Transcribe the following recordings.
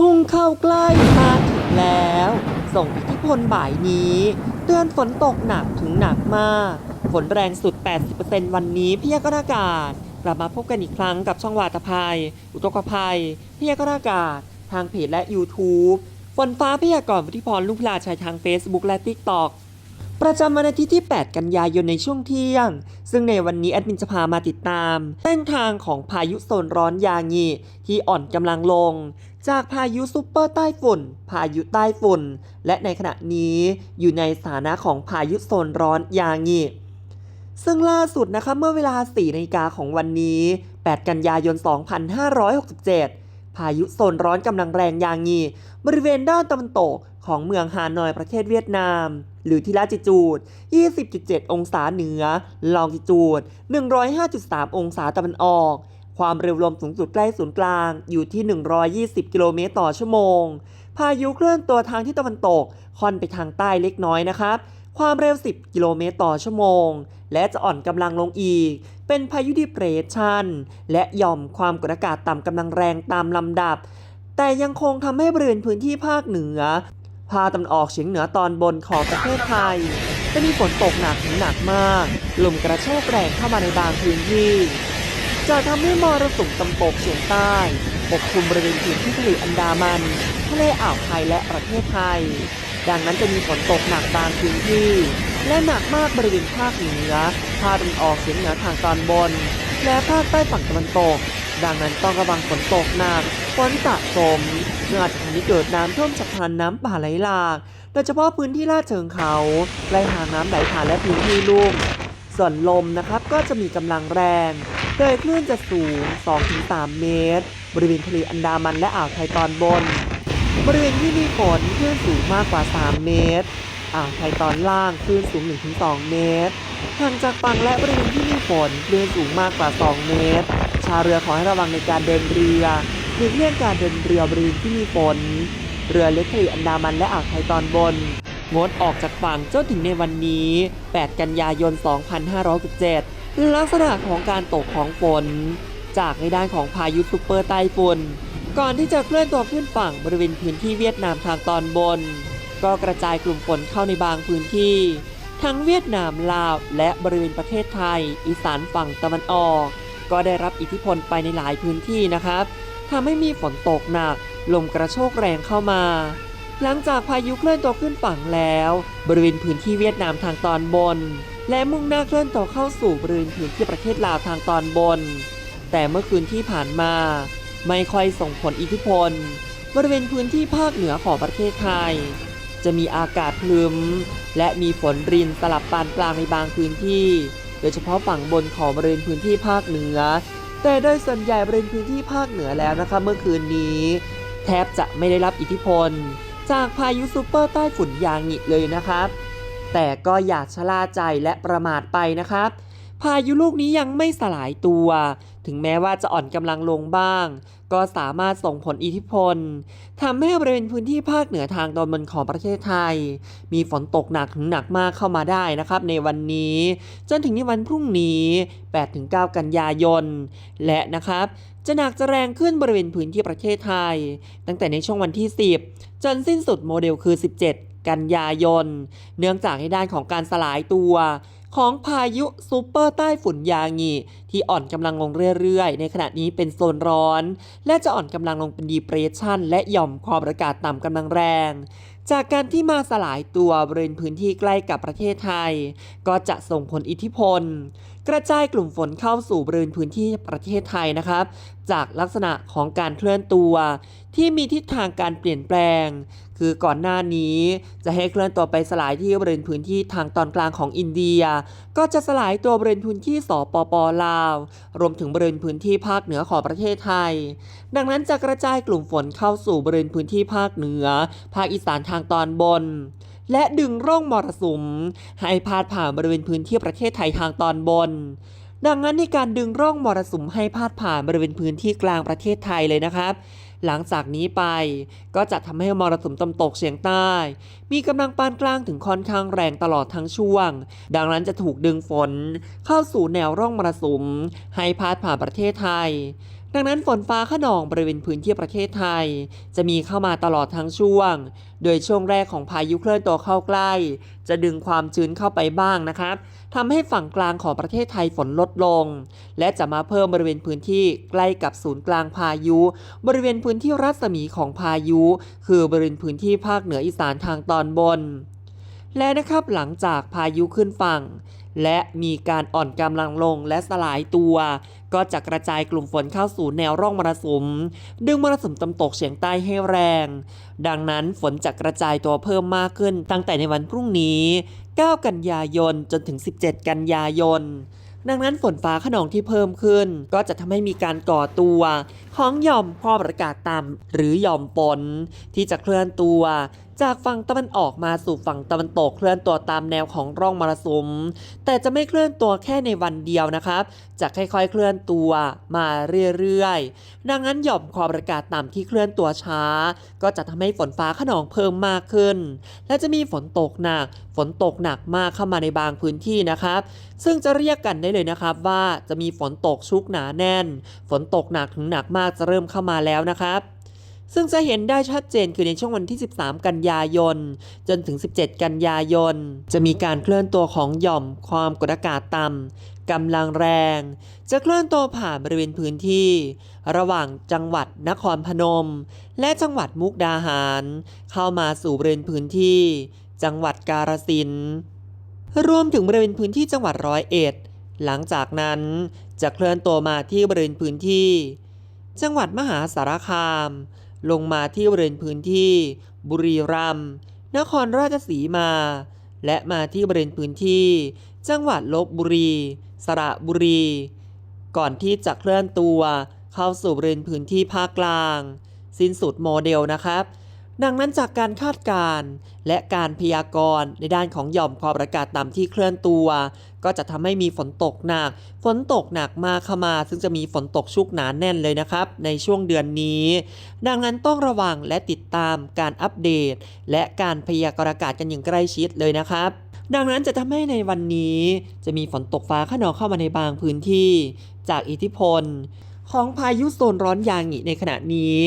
พุ่งเข้าใกล้มาถึงแล้ว ส่งอิทธิพลบ่ายนี้ เตือนฝนตกหนักถึงหนักมาก ฝนแรงสุด 80%วันนี้พยากรณ์อากาศกลับมาพบกันอีกครั้งกับช่องวาตภัย อุทกภัยพยากรณ์อากาศ ทางเพจและ YouTube ฝนฟ้าพยากรณ์วุฒิพรลุงพลาชัยทาง Facebook และ TikTok ประจำวันอาทิตย์ที่ 8 กันยายนในช่วงเที่ยง ซึ่งในวันนี้แอดมินจะพามาติดตามเส้นทางของพายุโซนร้อนยางีที่อ่อนกำลังลง จากพายุซุปเปอร์ใต้ฝุ่น พายุใต้ฝุ่น และในขณะนี้อยู่ในสถานะของพายุโซนร้อนยางีซึ่งล่าสุดนะคะเมื่อเวลา4นาฬิกาของวันนี้ 8 กันยายน 2567 พายุโซนร้อนกำลังแรงยางี บริเวณด้านตะวันตกของเมืองฮานอยประเทศเวียดนาม หรือที่ลาจิจูด 20.7 องศาเหนือ ลองจิจูด 105.3 องศาตะวันออก ความเร็วลมสูงสุดใกล้ศูนย์กลางอยู่ที่ 120 กิโลเมตรต่อชั่วโมง พายุเคลื่อนตัวทางที่ตะวันตกค่อนไปทางใต้เล็กน้อยนะครับ ความเร็ว 10 กิโลเมตรต่อชั่วโมง และจะอ่อนกำลังลงอีก เป็นพายุดิเปรสชัน และหย่อมความกดอากาศต่ำกำลังแรงตามลำดับ แต่ยังคงทำให้บริเวณพื้นที่ภาคเหนือภาคตะวันออกเฉียงเหนือตอนบนของประเทศไทยจะมีฝนตกหนักถึงหนักมาก ลมกระโชกแรงเข้ามาในบางพื้นที่ จะทำให้มรสุมตะวันตกเฉียงใต้ปกคลุมบริเวณพื้นที่ทะเลอันดามันทะเลอ่าวไทยและประเทศไทย ดังนั้นจะมีฝนตกหนักบางพื้นที่ และหนักมากบริเวณภาคเหนือภาคตะวันออกเฉียงเหนือทางตอนบน และภาคใต้ฝั่งตะวันตก ดังนั้นต้องระวังฝนตกหนักฝนสะสมซึ่งอาจจะทำให้เกิดน้ำท่วมฉับพลันน้ำป่าไหลหลากโดยเฉพาะพื้นที่ลาดเชิงเขาใกล้ทางน้ำไหลผ่านและพื้นที่ลุ่มส่วนลมนะครับก็จะมีกำลังแรง โดยคลื่นจะสูง 2-3 เมตร บริเวณทะเลอันดามันและอ่าวไทยตอนบน บริเวณที่มีฝนคลื่นสูงมากกว่า 3 เมตร อ่าวไทยตอนล่างคลื่นสูง 1-2 เมตร ห่างจากฝั่งและบริเวณที่มีฝนคลื่นสูงมากกว่า 2 เมตร ชาวเรือขอให้ระวังในการเดินเรือหลีกเลี่ยงการเดินเรือบริเวณที่มีฝน เรือเล็กทะเลอันดามันและอ่าวไทยตอนบน งดออกจากฝั่งจนถึงในวันนี้ 8 กันยายน 2567 ลักษณะของการตกของฝน จากในด้านของพายุซุปเปอร์ไต้ฝุ่นก่อนที่จะเคลื่อนตัวขึ้นฝั่งบริเวณพื้นที่เวียดนามทางตอนบน ก็กระจายกลุ่มฝนเข้าในบางพื้นที่ ทั้งเวียดนามลาว และบริเวณประเทศไทย อีสานฝั่งตะวันออก ก็ได้รับอิทธิพลไปในหลายพื้นที่นะครับทำให้มีฝนตกหนักลมกระโชกแรงเข้ามา หลังจากพายุเคลื่อนตัวขึ้นฝั่งแล้ว บริเวณพื้นที่เวียดนามทางตอนบน และมุ่งหน้าเคลื่อนตัวเข้าสู่บริเวณพื้นที่ประเทศลาวทางตอนบน แต่เมื่อคืนที่ผ่านมา ไม่ค่อยส่งผลอิทธิพล บริเวณพื้นที่ภาคเหนือของประเทศไทย จะมีอากาศคลึ้มและมีฝนรินสลับปานกลางในบางพื้นที่ โดยเฉพาะฝั่งบนของบริเวณพื้นที่ภาคเหนือ แต่โดยส่วนใหญ่บริเวณพื้นที่ภาคเหนือแล้วนะคะเมื่อคืนนี้ แทบจะไม่ได้รับอิทธิพล จากพายุซูเปอร์ใต้ฝุ่นยางหิเลยนะครับ แต่ก็อย่าชะล่าใจและประมาทไปนะครับ พายุลูกนี้ยังไม่สลายตัว ถึงแม้ว่าจะอ่อนกำลังลงบ้าง ก็สามารถส่งผลอิทธิพลทำให้บริเวณพื้นที่ภาคเหนือทางตอนบนของประเทศไทย มีฝนตกหนักถึงหนักมากเข้ามาได้นะครับ ในวันนี้ จนถึงในวันพรุ่งนี้ 8-9 กันยายน และนะครับจะหนักจะแรงขึ้นบริเวณพื้นที่ประเทศไทย ตั้งแต่ในช่วงวันที่ 10 จนสิ้นสุดโมเดลคือ 17 กันยายน เนื่องจากในด้านของการสลายตัว ของพายุซูเปอร์ใต้ฝุ่นยางี ที่อ่อนกำลังลงเรื่อยๆ ในขณะนี้เป็นโซนร้อน และจะอ่อนกำลังลงเป็นดีเพรสชันและหย่อมความอากาศต่ำกำลังแรง จากการที่มาสลายตัวบริเวณพื้นที่ใกล้กับประเทศไทย ก็จะส่งผลอิทธิพล กระจายกลุ่มฝนเข้าสู่บริเวณพื้นที่ประเทศไทยนะครับ จากลักษณะของการเคลื่อนตัว ที่มีทิศทางการเปลี่ยนแปลง คือก่อนหน้านี้จะให้เคลื่อนตัวไปสลายที่บริเวณพื้นที่ทางตอนกลางของอินเดีย ก็จะสลายตัวบริเวณพื้นที่สปปลาว รวมถึงบริเวณพื้นที่ภาคเหนือของประเทศไทย ดังนั้นจะกระจายกลุ่มฝนเข้าสู่บริเวณพื้นที่ภาคเหนือ ภาคอีสานทางตอนบน และดึงร่องมรสุม ให้พาดผ่านบริเวณพื้นที่ประเทศไทยทางตอนบน ดังนั้นในการดึงร่องมรสุมให้พาดผ่านบริเวณพื้นที่กลางประเทศไทยเลยนะครับหลังจากนี้ไปก็จะทำให้มรสุมตะวันตกเฉียงใต้ มีกำลังปานกลางถึงค่อนข้างแรงตลอดทั้งช่วง ดังนั้นจะถูกดึงฝน เข้าสู่แนวร่องมรสุม ให้พาดผ่านประเทศไทย ดังนั้นฝนฟ้าขนองบริเวณพื้นที่ประเทศไทย จะมีเข้ามาตลอดทั้งช่วง โดยช่วงแรกของพายุเคลื่อนตัวเข้าใกล้ จะดึงความชื้นเข้าไปบ้างนะครับทำให้ฝั่งกลางของประเทศไทยฝนลดลง และจะมาเพิ่มบริเวณพื้นที่ใกล้กับศูนย์กลางพายุ บริเวณพื้นที่รัศมีของพายุ คือบริเวณพื้นที่ภาคเหนืออีสานทางตอนบน และนะครับหลังจากพายุขึ้นฝั่ง และมีการอ่อนกำลังลงและสลายตัว ก็จะกระจายกลุ่มฝนเข้าสู่แนวร่องมรสุม ดึงมรสุมตะวันตกเฉียงใต้ให้แรง ดังนั้นฝนจะกระจายตัวเพิ่มมากขึ้นตั้งแต่ในวันพรุ่งนี้ 9 กันยายนจนถึง 17 กันยายนดังนั้นฝนฟ้าขนองที่เพิ่มขึ้น ก็จะทำให้มีการก่อตัวของหย่อมความอากาศต่ำหรือหย่อมฝนที่จะเคลื่อนตัว จากฝั่งตะวันออกมาสู่ฝั่งตะวันตกเคลื่อนตัวตามแนวของร่องมรสุม แต่จะไม่เคลื่อนตัวแค่ในวันเดียวนะครับ จะค่อยๆเคลื่อนตัวมาเรื่อยๆ ดังนั้นหย่อมความกดอากาศต่ำที่เคลื่อนตัวช้า ก็จะทำให้ฝนฟ้าขนองเพิ่มมากขึ้น และจะมีฝนตกหนัก ฝนตกหนักมากเข้ามาในบางพื้นที่นะครับ ซึ่งจะเรียกกันได้เลยนะครับว่าจะมีฝนตกชุกหนาแน่น ฝนตกหนักถึงหนักมากจะเริ่มเข้ามาแล้วนะครับ ซึ่งจะเห็นได้ชัดเจนคือในช่วงวันที่ 13 กันยายน จนถึง 17 กันยายน จะมีการเคลื่อนตัวของหย่อมความกดอากาศต่ำกำลังแรง จะเคลื่อนตัวผ่านบริเวณพื้นที่ ระหว่างจังหวัดนครพนม และจังหวัดมุกดาหาร เข้ามาสู่บริเวณพื้นที่ จังหวัดกาฬสินธุ์รวมถึงบริเวณพื้นที่จังหวัดร้อยเอ็ด หลังจากนั้นจะเคลื่อนตัวมาที่บริเวณพื้นที่ จังหวัดมหาสารคาม ลงมาที่บริเวณพื้นที่ บุรีรัมย์นครราชสีมา และมาที่บริเวณพื้นที่ จังหวัดลบบุรี สระบุรี ก่อนที่จะเคลื่อนตัวเข้าสู่บริเวณพื้นที่ภาคกลาง สิ้นสุดโมเดลนะครับ ดังนั้นจากการคาดการณ์และการพยากรณ์ในด้านของหย่อมความกดอากาศต่ำที่เคลื่อนตัว ก็จะทำให้มีฝนตกหนัก ฝนตกหนักมากเข้ามา ซึ่งจะมีฝนตกชุกหนาแน่นเลยนะครับ ในช่วงเดือนนี้ ดังนั้นต้องระวังและติดตามการอัปเดต และการพยากรณ์อากาศกันอย่างใกล้ชิดเลยนะครับดังนั้นจะทำให้ในวันนี้จะมีฝนตกฟ้าขนองเข้ามาในบางพื้นที่ จากอิทธิพล ของพายุโซนร้อนยางิในขณะนี้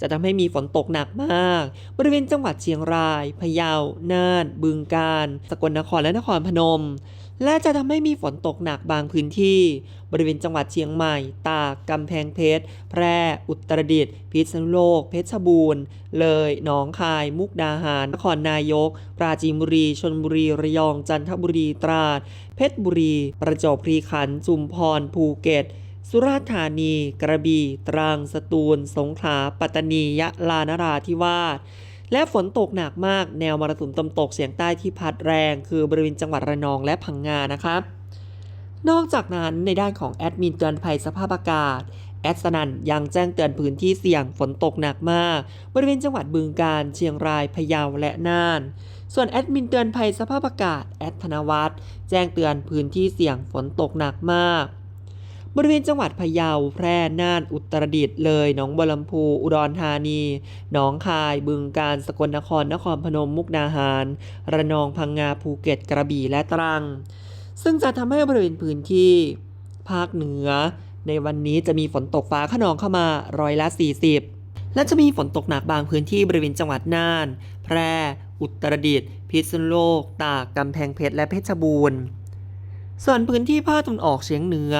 จะทำให้มีฝนตกหนักมาก บริเวณจังหวัดเชียงราย พะเยา น่าน บึงกาฬ สกลนครและนครพนม และจะทำให้มีฝนตกหนักบางพื้นที่ บริเวณจังหวัดเชียงใหม่ ตากกำแพงเพชร แพร่ อุตรดิตถ์ พิษณุโลก เพชรบูรณ์ เลย หนองคาย มุกดาหาร นครนายก ปราจีนบุรีชลบุรี ระยอง จันทบุรี ตราด เพชรบุรี ประจวบคีรีขันธ์ จุมพร ภูเก็ต สุราษฎร์ธานี กระบี่ ตรัง สตูล สงขลา ปัตตานี ยะลานราธิวาส และฝนตกหนักมาก แนวมรสุมตะวันตกเฉียงใต้ที่พัดแรง คือบริเวณจังหวัดระนองและพังงา นะครับ นอกจากนั้นในด้านของแอดมินเตือนภัยสภาพอากาศ แอดสนันยังแจ้งเตือนพื้นที่เสี่ยงฝนตกหนักมาก บริเวณจังหวัดบึงกาฬ เชียงราย พะเยา และน่าน ส่วนแอดมินเตือนภัยสภาพอากาศ แอดธนวัฒน์แจ้งเตือนพื้นที่เสี่ยงฝนตกหนักมาก บริเวณจังหวัดพะเยา แพร่ น่าน อุตรดิตถ์ เลย หนองบัวลำพู อุดรธานี หนองคาย บึงกาฬ สกลนคร นครพนม มุกดาหาร ระนอง พังงา ภูเก็ต กระบี่ และตรัง ซึ่งจะทำให้บริเวณพื้นที่ ภาคเหนือ ในวันนี้จะมีฝนตกฟ้าขนองเข้ามาร้อยละ 40 และจะมีฝนตกหนักบางพื้นที่บริเวณจังหวัดน่าน แพร่ อุตรดิตถ์ พิษณุโลก ตาก กำแพงเพชร และเพชรบูรณ์ ส่วนพื้นที่ภาคตะวันออกเฉียงเหนือ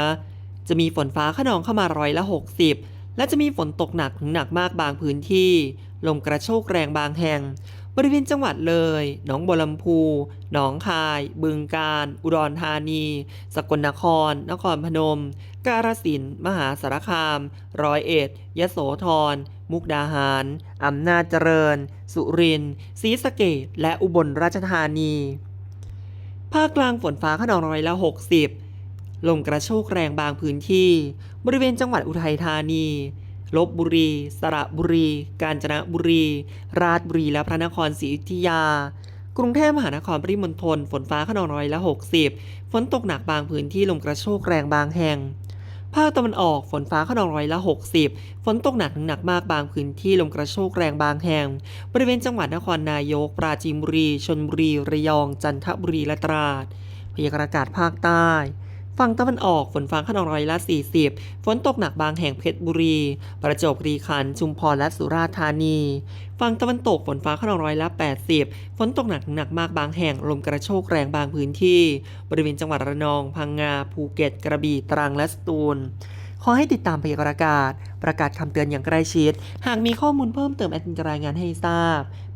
จะมีฝนฟ้าขนองเข้ามาร้อยละ 60 และจะมีฝนตกหนักถึงหนักมากบางพื้นที่ ลมกระโชกแรงบางแห่ง บริเวณจังหวัดเลย หนองบัวลำพู หนองคาย บึงกาฬ อุดรธานี สกลนคร นครพนม กาฬสินธุ์ มหาสารคาม ร้อยเอ็ด ยโสธร มุกดาหาร อำนาจเจริญ สุรินทร์ ศรีสะเกษและอุบลราชธานี ภาคกลางฝนฟ้าขนองร้อยละ 60 ลมกระโชกแรงบางพื้นที่ บริเวณจังหวัดอุทัยธานีลบบุรี สระบุรี กาญจนบุรี ราชบุรีและพระนครศรีอยุธยา กรุงเทพมหานครปริมณฑลฝนฟ้าขนองร้อยละ 60 ฝนตกหนักบางพื้นที่ลมกระโชกแรงบางแห่ง ภาคตะวันออกฝนฟ้าขนองร้อยละ 60 ฝนตกหนักถึงหนักมากบางพื้นที่ลมกระโชกแรงบางแห่ง บริเวณจังหวัดนครนายก ปราจีนบุรีชลบุรี ระยอง จันทบุรีและตราดพยากรณ์อากาศภาคใต้ ฝั่งตะวันออกฝนฟ้าขนองร้อยละ 40 ฝนตกหนักบางแห่งเพชรบุรี ประจวบคีรีขันธ์ชุมพรและสุราษฎร์ธานี ฝั่งตะวันตกฝนฟ้าขนองร้อยละ 80 ฝนตกหนักหนักมากบางแห่งลมกระโชกแรงบางพื้นที่ บริเวณจังหวัดระนอง พังงา ภูเก็ต กระบี่ตรังและสตูลขอให้ติดตามพยากรณ์อากาศ ประกาศคำเตือนอย่างใกล้ชิด หากมีข้อมูลเพิ่มเติมแอดมินจะรายงานให้ทราบ